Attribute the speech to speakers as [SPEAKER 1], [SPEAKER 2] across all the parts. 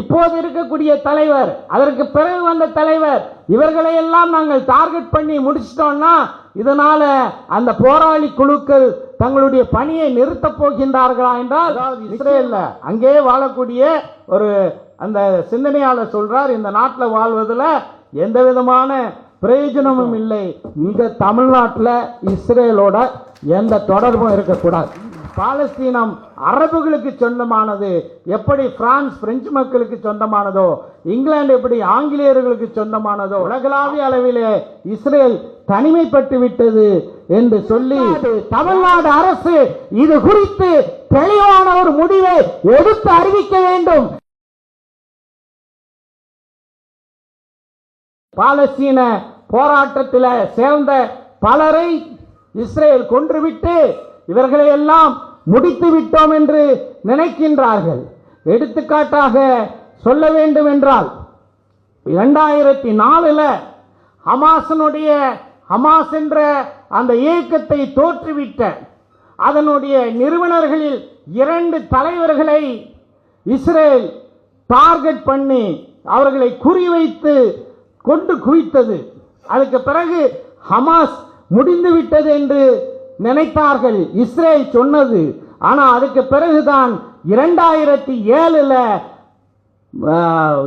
[SPEAKER 1] இப்போது இருக்கக்கூடிய தலைவர் அதற்கு பிறகு வந்த தலைவர் இவர்களை எல்லாம் நாங்கள் டார்கெட் பண்ணி முடிச்சிட்டோம்னா இதனால அந்த போராளி குழுக்கள் தங்களுடைய பணியை நிறுத்தப் போகின்றார்களா என்றால் இஸ்ரேல்ல அங்கே வாழக்கூடிய ஒரு அந்த சிந்தனையாளர் சொல்றார் இந்த நாட்டில் வாழ்வதில் எந்த விதமான பிரயோஜனமும் இல்லை. இங்க தமிழ்நாட்டில் இஸ்ரேலோட எந்த தொடர்பும் இருக்கக்கூடாது. பாலஸ்தீனம் அரபுகளுக்கு சொந்தமானது எப்படி பிரான்ஸ் பிரெஞ்சு மக்களுக்கு சொந்தமானதோ இங்கிலாந்து எப்படி ஆங்கிலேயர்களுக்கு சொந்தமானதோ உலகளாவிய அளவிலே இஸ்ரேல் தனிமைப்பட்டு விட்டது என்று சொல்லி தமிழ்நாடு அரசு இது குறித்து தெளிவான ஒரு முடிவை எடுத்து அறிவிக்க வேண்டும். பாலஸ்தீன போராட்டத்தில் சேர்ந்த பலரை இஸ்ரேல் கொன்றுவிட்டு இவர்களை எல்லாம் முடித்து விட்டோம் என்று நினைக்கின்றார்கள். எடுத்துக்காட்டாக சொல்ல வேண்டும் என்றால் இரண்டாயிரத்தி நாலுல ஹமாஸனுடைய ஹமாஸ் என்ற அந்த இயக்கத்தை தோற்றுவிட்ட அதனுடைய நிறுவனர்களில் இரண்டு தலைவர்களை இஸ்ரேல் டார்கெட் பண்ணி அவர்களை குறிவைத்து கொண்டு குவித்தது. அதுக்கு பிறகு ஹமாஸ் முடிந்து விட்டது என்று நினைத்தார்கள் இஸ்ரேல் சொன்னது. ஆனால் அதுக்கு பிறகுதான் இரண்டாயிரத்தி ஏழில்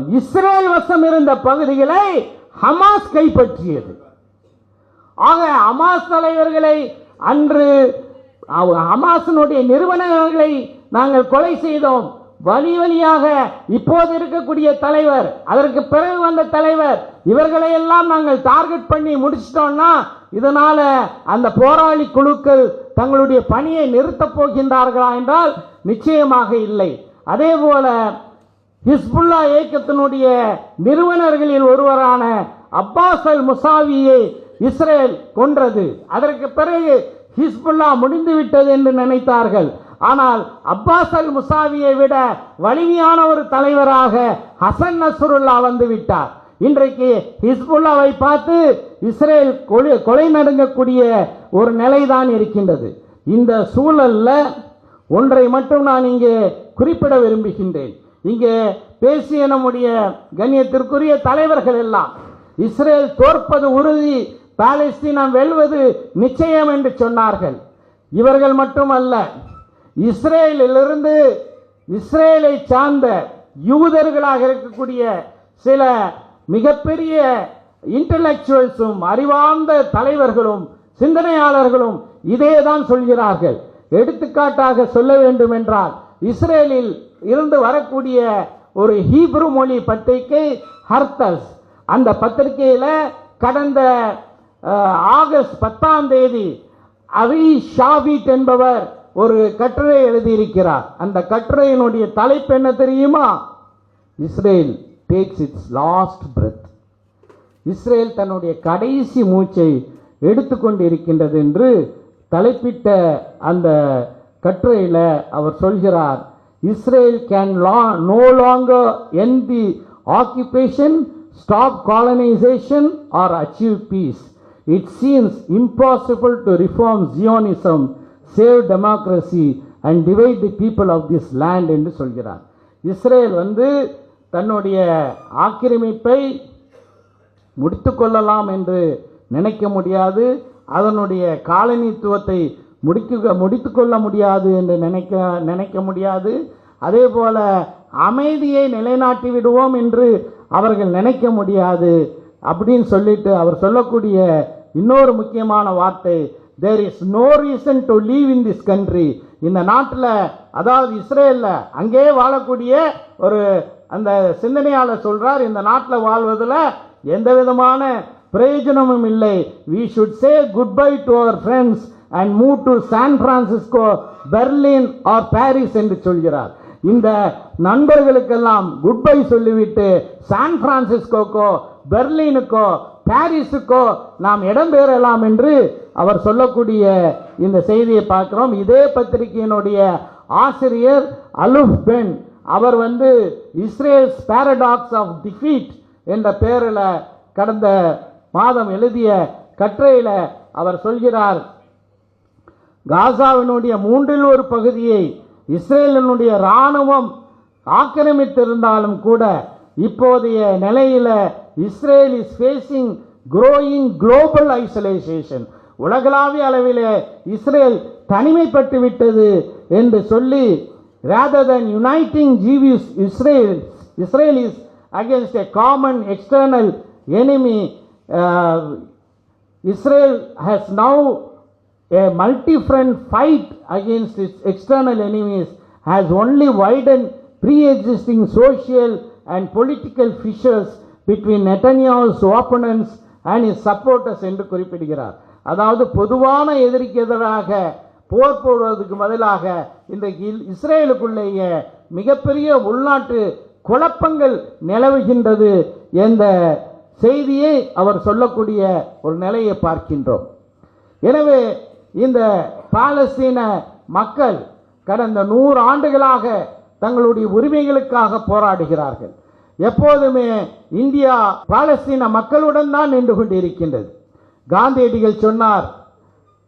[SPEAKER 1] இஸ்ரேல் வசம் இருந்த பகுதிகளை ஹமாஸ் கைப்பற்றியது. ஆக ஹமாஸ் தலைவர்களை அன்று அவ- ஹமாஸினுடைய நிறுவனங்களை நாங்கள் கொலை செய்தோம். வழி வழியாக இப்போது இருக்கக்கூடிய தலைவர் அதற்கு பிறகு வந்த தலைவர் இவர்களை எல்லாம் நாங்கள் டார்கெட் பண்ணி முடிச்சிட்டோம்னா இதனால அந்த போராளி குழுக்கள் தங்களுடைய பணியை நிறுத்தப் போகின்றார்களா என்றால் நிச்சயமாக இல்லை. அதே போல ஹிஸ்புல்லா இயக்கத்தினுடைய நிறுவனர்களில் ஒருவரான அப்பாஸ் அல் முசாவியை இஸ்ரேல் கொன்றது. அதற்கு பிறகு ஹிஸ்புல்லா முடிந்துவிட்டது என்று நினைத்தார்கள். ஆனால் அப்பாஸ் அல் முசாவியை விட வலிமையான ஒரு தலைவராக ஹசன் நஸ்ருல்லா வந்து விட்டார். இன்றைக்கு ஹிஸ்புல்லாவை பார்த்து இஸ்ரேல் கொலை கொலை நடுங்கக்கூடிய ஒரு நிலைதான் இருக்கின்றது. இந்த சூழல்ல ஒன்றை மட்டும் நான் இங்கே குறிப்பிட விரும்புகின்றேன். இங்கே பேசிய நம்முடைய கண்ணியத்திற்குரிய தலைவர்கள் எல்லாம் இஸ்ரேல் தோற்பது உறுதி பாலஸ்தீனம் வெல்வது நிச்சயம் என்று சொன்னார்கள். இவர்கள் மட்டுமல்ல இஸ்ரேலிலிருந்து இஸ்ரேலை சார்ந்த யூதர்களாக இருக்கக்கூடிய சில மிகப்பெரிய இன்டலெக்சுவல்ஸும் அறிவார்ந்த தலைவர்களும் சிந்தனையாளர்களும் இதே தான் சொல்கிறார்கள். எடுத்துக்காட்டாக சொல்ல வேண்டும் என்றால் இஸ்ரேலில் இருந்து வரக்கூடிய ஒரு ஹீப்ரு மொழி பத்திரிகை ஹர்தஸ் அந்த பத்திரிகையில் கடந்த ஆகஸ்ட் பத்தாம் தேதி அவி ஷாபிட் என்பவர் ஒரு கட்டுரை எழுதியிருக்கிறார். அந்த கட்டுரையினுடைய தலைப்பு என்ன தெரியுமா? Israel takes its last breath Israel தன்னுடைய கடைசி மூச்சை எடுத்துக்கொண்டு இருக்கின்றது என்று தலைப்பிட்ட அந்த கட்டுரையில் அவர் சொல்கிறார். Israel can law no longer end the occupation stop colonisation or achieve peace it seems impossible to reform Zionism save democracy and divide the people of this land என்று சொல்கிறார். இஸ்ரேல் வந்து தன்னுடைய ஆக்கிரமிப்பை முடித்து கொள்ளலாம் என்று நினைக்க முடியாது அதனுடைய காலனித்துவத்தை முடிக்க முடித்து கொள்ள முடியாது என்று நினைக்க நினைக்க முடியாது. அதே போல் அமைதியை நிலைநாட்டி விடுவோம் என்று அவர்கள் நினைக்க முடியாது அப்படின்னு சொல்லிட்டு அவர் சொல்லக்கூடிய இன்னொரு முக்கியமான வார்த்தை there is no reason to live in this country இந்த நாட்டில் அதாவது இஸ்ரேலில் அங்கே வாழக்கூடிய ஒரு அந்த சிந்தனையாளர் சொல்கிறார் இந்த நாட்டில் வாழ்வதில் எந்த விதமான பிரயோஜனமும் இல்லை. We should say good bye to our friends and move to San Francisco Berlin or Paris என்று சொல்கிறார். இந்த நண்பர்களுக்கெல்லாம் குட் பை சொல்லிவிட்டு சான் பிரான்சிஸ்கோக்கோ பெர்லினுக்கோ பாரிஸுக்கோ நாம் இடம்பெறலாம் என்று அவர் சொல்லக்கூடிய இந்த செய்தியை பார்க்குறோம். இதே பத்திரிகையினுடைய ஆசிரியர் அலுஃப் பென் அவர் வந்து இஸ்ரேல்ஸ் பேரடாக்ஸ் ஆஃப் டிஃபீட் என்ற பெயரில் கடந்த மாதம் எழுதிய கட்டுரையில் அவர் சொல்கிறார் காசாவினுடைய மூன்றில் ஒரு பகுதியை இஸ்ரேலினுடைய இராணுவம் ஆக்கிரமித்திருந்தாலும் கூட இப்போதைய நிலையில் Israel is facing growing global isolation உலகளாவிய அளவிலே இஸ்ரேல் தனிமைப்பட்டு விட்டது என்று சொல்லி rather than uniting Jewish Israelis against a common external enemy Israel has now a multi front fight against its external enemies has only widen pre existing social and political fissures between Netanyahu's opponents and his supporters என்று குறிப்பிடுகிறார் அதாவது பொதுவான எதிரிக்கு எதிராக போர் போடுவதற்கு பதிலாக இன்றைக்கு இஸ்ரேலுக்குள்ளேயே மிகப்பெரிய உள்நாட்டு குழப்பங்கள் நிலவுகின்றது என்ற செய்தியை அவர் சொல்லக்கூடிய ஒரு நிலையை பார்க்கின்றோம். எனவே இந்த பாலஸ்தீன மக்கள் கடந்த நூறு ஆண்டுகளாக தங்களுடைய உரிமைகளுக்காக போராடுகிறார்கள். எப்போதுமே இந்தியா பாலஸ்தீன மக்களுடன் தான் நின்று கொண்டிருக்கின்றது. காந்தியடிகள் சொன்னார்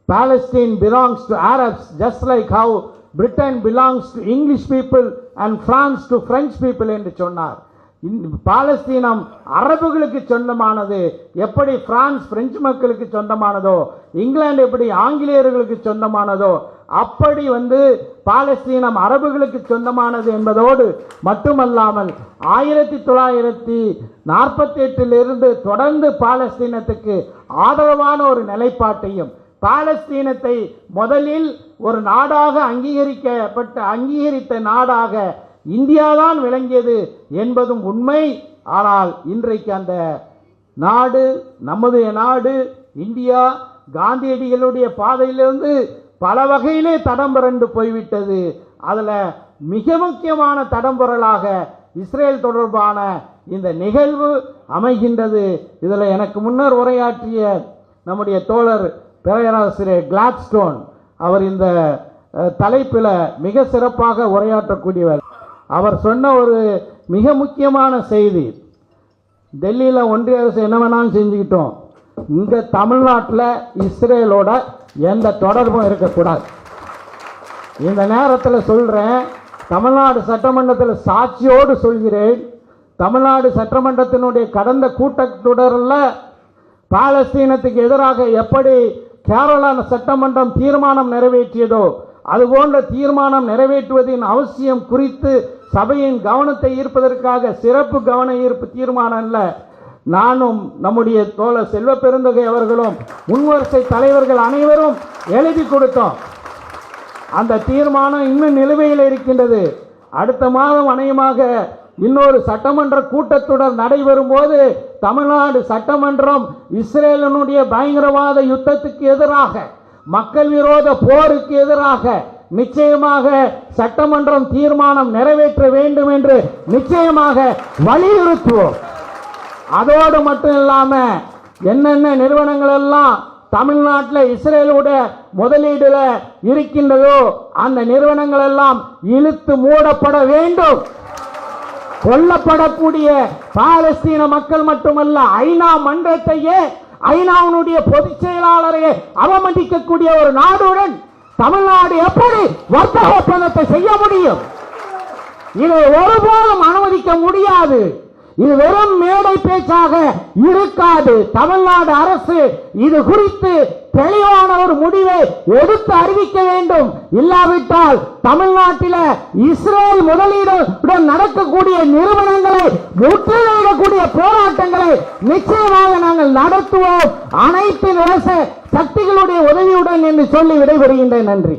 [SPEAKER 1] Palestine belongs to Arabs just like how Britain belongs to English people and France to French people என்று சொன்னார். பாலஸ்தீனம் அரபுகளுக்கு சொந்தமானது எப்படி பிரான்ஸ் பிரெஞ்சு மக்களுக்கு சொந்தமானதோ இங்கிலாந்து எப்படி ஆங்கிலேயர்களுக்கு சொந்தமானதோ அப்படி வந்து பாலஸ்தீனம் அரபுகளுக்கு சொந்தமானது என்பதோடு மட்டுமல்லாமல் ஆயிரத்தி தொள்ளாயிரத்தி நாற்பத்தி எட்டிலிருந்து தொடர்ந்து பாலஸ்தீனத்துக்கு ஆதரவான ஒரு நிலைப்பாட்டையும் பாலஸ்தீனத்தை முதலில் ஒரு நாடாக அங்கீகரிக்கப்பட்ட அங்கீகரித்த நாடாக இந்தியாதான் விளங்கியது என்பதும் உண்மை. ஆனால் இன்றைக்கு அந்த நாடு நமது நாடு இந்தியா காந்தியடிகளுடைய பாதையிலிருந்து பல வகையிலே தடம் புரண்டு போய்விட்டது. அதில் மிக முக்கியமான தடம்புரலாக இஸ்ரேல் தொடர்பான இந்த நிகழ்வு அமைகின்றது. இதில் எனக்கு முன்னர் உரையாற்றிய நம்முடைய தோழர் பேராசிரியர் கிளாட்ஸ்டோன் அவர் இந்த தலைப்பில் மிக சிறப்பாக உரையாற்றக்கூடியவர். அவர் சொன்ன ஒரு மிக முக்கியமான செய்தி. டெல்லியில் ஒன்றிய அரசு என்ன வேணாலும் செஞ்சுக்கிட்டோம். இங்கே தமிழ்நாட்டில் இஸ்ரேலோட எந்த தொடர்பும் இருக்கக்கூடாது. இந்த நேரத்தில் சொல்கிறேன் தமிழ்நாடு சட்டமன்றத்தில் சாட்சியோடு சொல்கிறேன். தமிழ்நாடு சட்டமன்றத்தினுடைய கடந்த கூட்டத்தொடரில் பாலஸ்தீனத்துக்கு எதிராக எப்படி கேரளா சட்டமன்றம் தீர்மானம் நிறைவேற்றியதோ அதுபோன்ற தீர்மானம் நிறைவேற்றுவதின் அவசியம் குறித்து சபையின் கவனத்தை ஈர்ப்பதற்காக சிறப்பு கவன ஈர்ப்பு தீர்மானம் அல்ல. நானும் நம்முடைய தோழர் செல்வ பெருந்தகை அவர்களும் முன்வரிசை தலைவர்கள் அனைவரும் எழுதி கொடுத்தோம். அந்த தீர்மானம் இன்னும் நிலுவையில் இருக்கின்றது. அடுத்த மாதம் அநேகமாக இன்னொரு சட்டமன்ற கூட்டத்தொடர் நடைபெறும் போது தமிழ்நாடு சட்டமன்றம் இஸ்ரேலினுடைய பயங்கரவாத யுத்தத்துக்கு எதிராக மக்கள் விரோத போருக்கு எதிராக நிச்சயமாக சட்டமன்றம் தீர்மானம் நிறைவேற்ற வேண்டும் என்று நிச்சயமாக வலியுறுத்துவோம். அதோடு மட்டும் இல்லாம என்னென்ன நிறுவனங்கள் எல்லாம் தமிழ்நாட்டில் இஸ்ரேலோட முதலீடுல இருக்கின்றதோ அந்த நிறுவனங்கள் எல்லாம் இழுத்து மூடப்பட வேண்டும். கொல்லப்படக்கூடிய பாலஸ்தீன மக்கள் மட்டுமல்ல ஐநா மன்றத்தையே ஐநாவினுடைய பொதுச் செயலாளரையே அவமதிக்கக்கூடிய ஒரு நாடுடன் தமிழ்நாடு எப்படி வர்த்தக ஒப்பந்தத்தை செய்ய முடியும்? இதை ஒருபோதும் அனுமதிக்க முடியாது. இது வெறும் மேடை பேச்சாக இருக்காது. தமிழ்நாடு அரசு இது குறித்து தெளிவான ஒரு முடிவை எடுத்து அறிவிக்க வேண்டும். இல்லாவிட்டால் தமிழ்நாட்டில இஸ்ரேல் முதலீடுடன் நடக்கக்கூடிய நிறுவனங்களை முற்றுகையிடக்கூடிய போராட்டங்களை நிச்சயமாக நாங்கள் நடத்துவோம். அனைத்து அரச சக்திகளுடைய உதவியுடன் என்று சொல்லி விடைபெறுகின்றேன். நன்றி.